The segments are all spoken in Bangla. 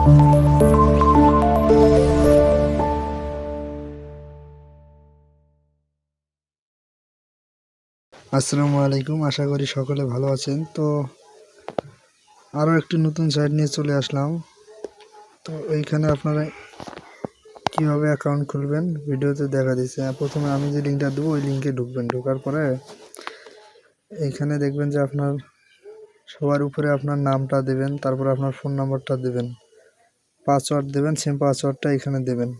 আসসালামু আলাইকুম, আশা করি সকলে ভালো আছেন। তো আরও একটি নতুন সাইট নিয়ে চলে আসলাম। তো এইখানে আপনারা কীভাবে অ্যাকাউন্ট খুলবেন ভিডিওতে দেখা দিচ্ছে প্রথমে আমি যে লিঙ্কটা দেবো, ওই লিঙ্কে ঢুকবেন। ঢোকার পরে এইখানে দেখবেন যে আপনার সবার উপরে আপনার নামটা দেবেন, তারপর আপনার ফোন নাম্বারটা দেবেন। পাসওয়ার্ড দেবেন সেম পাসওয়ার্ডটা এখানে দেবেন।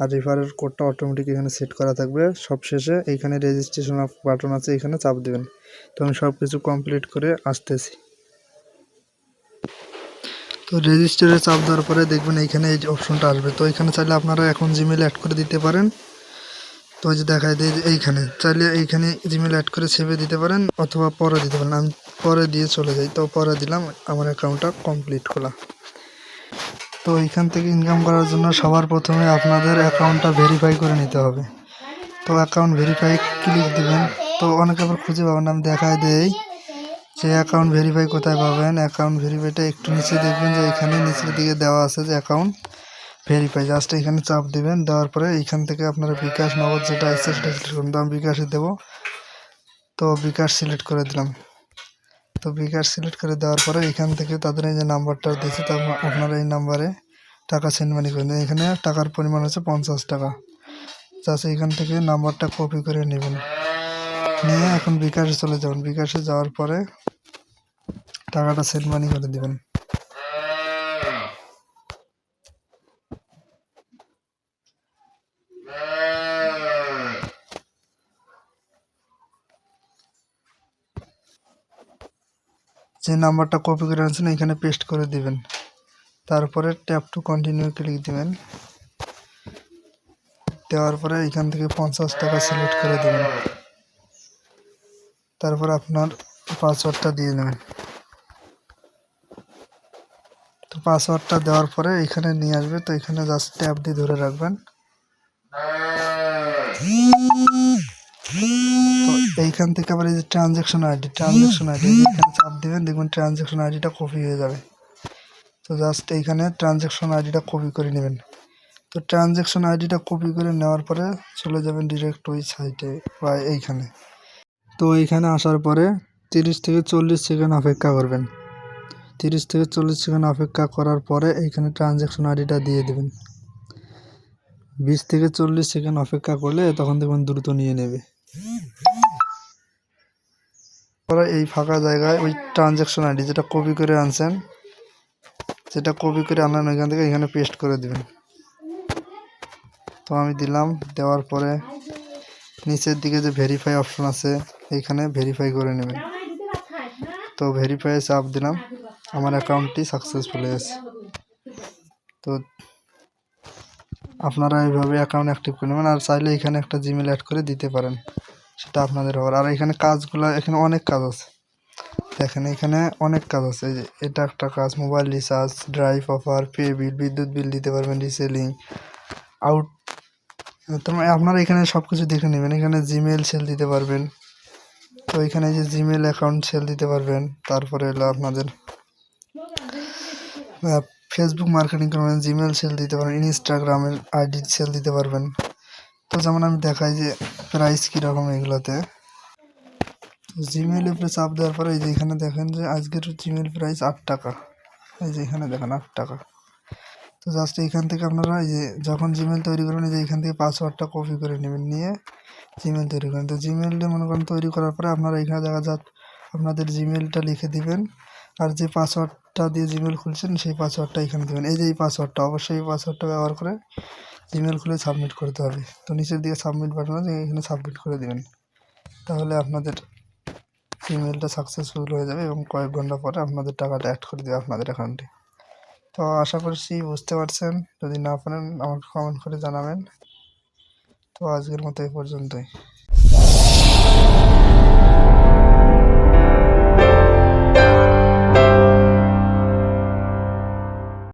আর রেফারের কোডটা অটোমেটিক এখানে সেট করা থাকবে। সব শেষে এইখানে রেজিস্ট্রেশন বাটন আছে, এখানে চাপ দেবেন। তো আমি সব কিছু কমপ্লিট করে আসতেছি। তো রেজিস্টারে চাপ দেওয়ার পরে দেখবেন এইখানে এই অপশনটা আসবে। তো এখানে চাইলে আপনারা এখন জিমেল অ্যাড করে দিতে পারেন। তো যে দেখায় দিয়ে এইখানে। চাইলে এইখানে জিমেল অ্যাড করে সেভে দিতে পারেন, অথবা পরে দিতে পারেন। আমি পরে দিয়ে চলে যাই। তো পরে দিলাম, আমার অ্যাকাউন্টটা কমপ্লিট খোলা। তো এইখান থেকে ইনকাম করার জন্য সবার প্রথমে আপনাদের অ্যাকাউন্টটা ভেরিফাই করে নিতে হবে। তো অ্যাকাউন্ট ভেরিফাই ক্লিক দিবেন। তো অনেকে আবার খুঁজে পাবেন আমি দেখায় দেই। যে অ্যাকাউন্ট ভেরিফাই কোথায় পাবেন অ্যাকাউন্ট ভেরিফাইটা একটু নিচে দেখবেন যে এখানে নিচের দিকে দেওয়া আছে যে অ্যাকাউন্ট ভেরিফাই জাস্ট এখানে চাপ দিবেন, দেওয়ার পরে এইখান থেকে আপনারা বিকাশ নগদ যেটা আছে সেটা সিলেক্ট করুন। তো আমি বিকাশে দেবো। তো বিকাশ সিলেক্ট করে দিলাম। তো বিকাশ সিলেক্ট করে দেওয়ার পরে এখান থেকে তাদের এই যে নাম্বারটা দিয়েছে আপনারা এই নাম্বারে টাকা সেন্ড মানি করে এখানে টাকার পরিমাণ হচ্ছে পঞ্চাশ টাকা। জাস্ট এখান থেকে নাম্বারটা কপি করে নেবেন। নিয়ে এখন বিকাশে চলে যাবেন। বিকাশে যাওয়ার পরে টাকাটা সেন্ড মানি করে দিবেন। যে নাম্বারটা কপি করে আনছেন, এখানে পেস্ট করে দিবেন। তারপরে ট্যাপ টু কন্টিনিউ ক্লিক দিবেন। দেওয়ার পরে এখান থেকে পঞ্চাশ টাকা সিলেক্ট করে দেবেন। তারপর আপনার পাসওয়ার্ডটা দিয়ে নেবেন। তো পাসওয়ার্ডটা দেওয়ার পরে এখানে নিয়ে আসবে। তো এখানে জাস্ট ট্যাপ দিয়ে ধরে রাখবেন। এইখান থেকে আবার এই যে ট্রানজ্যাকশন আইডি ট্রানজ্যাকশন আইডি এখানে চাপ দেবেন দেখবেন ট্রানজ্যাকশন আইডিটা কপি হয়ে যাবে। তো জাস্ট এইখানে ট্রানজ্যাকশন আইডিটা কপি করে নেবেন। তো ট্রানজ্যাকশন আইডিটা কপি করে নেওয়ার পরে চলে যাবেন ডিরেক্ট ওই সাইটে বা এইখানে। তো এইখানে আসার পরে তিরিশ থেকে চল্লিশ সেকেন্ড অপেক্ষা করবেন। তিরিশ থেকে চল্লিশ সেকেন্ড অপেক্ষা করার পরে এইখানে ট্রানজ্যাকশন আইডিটা দিয়ে দেবেন। বিশ থেকে চল্লিশ সেকেন্ড অপেক্ষা করলে তখন দেখবেন দ্রুত নিয়ে নেবে। পরে এই ফাঁকা জায়গায় ওই ট্রানজ্যাকশন আইডি যেটা কপি করে আনছেন, যেটা কপি করে আনলেন, ওইখান থেকে এখানে পেস্ট করে দিবেন। তো আমি দিলাম, দেওয়ার পরে নিচের দিকে যে ভেরিফাই অপশন আছে, এইখানে ভেরিফাই করে নেবেন। তো ভেরিফাই চাপ দিলাম, আমার অ্যাকাউন্টটি সাকসেসফুল হয়েছে তো আপনারা এইভাবে অ্যাকাউন্ট অ্যাক্টিভ করে নেবেন, আর চাইলে এখানে একটা জিমেল অ্যাড করে দিতে পারেন। সেটা আপনাদের হওয়ার আর এখানে কাজগুলো, এখানে অনেক কাজ আছে। দেখেন, এখানে অনেক কাজ আছে। যে, এটা একটা কাজ, mobile recharge, drive offer, pay bill, বিদ্যুৎ বিল দিতে পারবেন, রিসেলিং, আউট। তোমার, আপনারা এখানে সব কিছু দেখে নেবেন। এখানে জিমেল সেল দিতে পারবেন। তো এখানে যে জিমেল অ্যাকাউন্ট সেল দিতে পারবেন। তারপরে হলো আপনাদের ফেসবুক মার্কেটিং করবেন জিমেল সেল দিতে পারবেন ইনস্টাগ্রামের আইডি সেল দিতে পারবেন। তো যেমন আমি দেখাই যে প্রাইস কীরকম এগুলোতে। জিমেল উপরে চাপ দেওয়ার পরে এই যে এখানে দেখেন যে আজকের জিমেল প্রাইস আট টাকা। এই যে এখানে দেখেন আট টাকা। তো জাস্ট এইখান থেকে আপনারা এই যে যখন জিমেল তৈরি করবেন এই যে এখান থেকে পাসওয়ার্ডটা কপি করে নেবেন, নিয়ে জিমেল তৈরি করেন। তো জিমেলটা মনে করেন তৈরি করার পরে আপনারা এখানে দেখা যাক, আপনাদের জিমেলটা লিখে দিবেন। আর যে পাসওয়ার্ডটা দিয়ে জিমেল খুলছেন, সেই পাসওয়ার্ডটা এখানে দেবেন। এই যে এই পাসওয়ার্ডটা অবশ্যই এই পাসওয়ার্ডটা ব্যবহার করে জিমেল খুলে সাবমিট করতে হবে। তো নিচের দিকে সাবমিট বাটন আছে, এখানে সাবমিট করে দেবেন। তাহলে আপনাদের ইমেলটা সাকসেসফুল হয়ে যাবে এবং কয়েক ঘণ্টা পরে আপনাদের টাকাটা অ্যাড করে দেবে আপনাদের অ্যাকাউন্টে তো আশা করছি বুঝতে পারছেন। যদি না পারেন আমাকে কমেন্ট করে জানাবেন। তো আজকের মতো এই পর্যন্তই।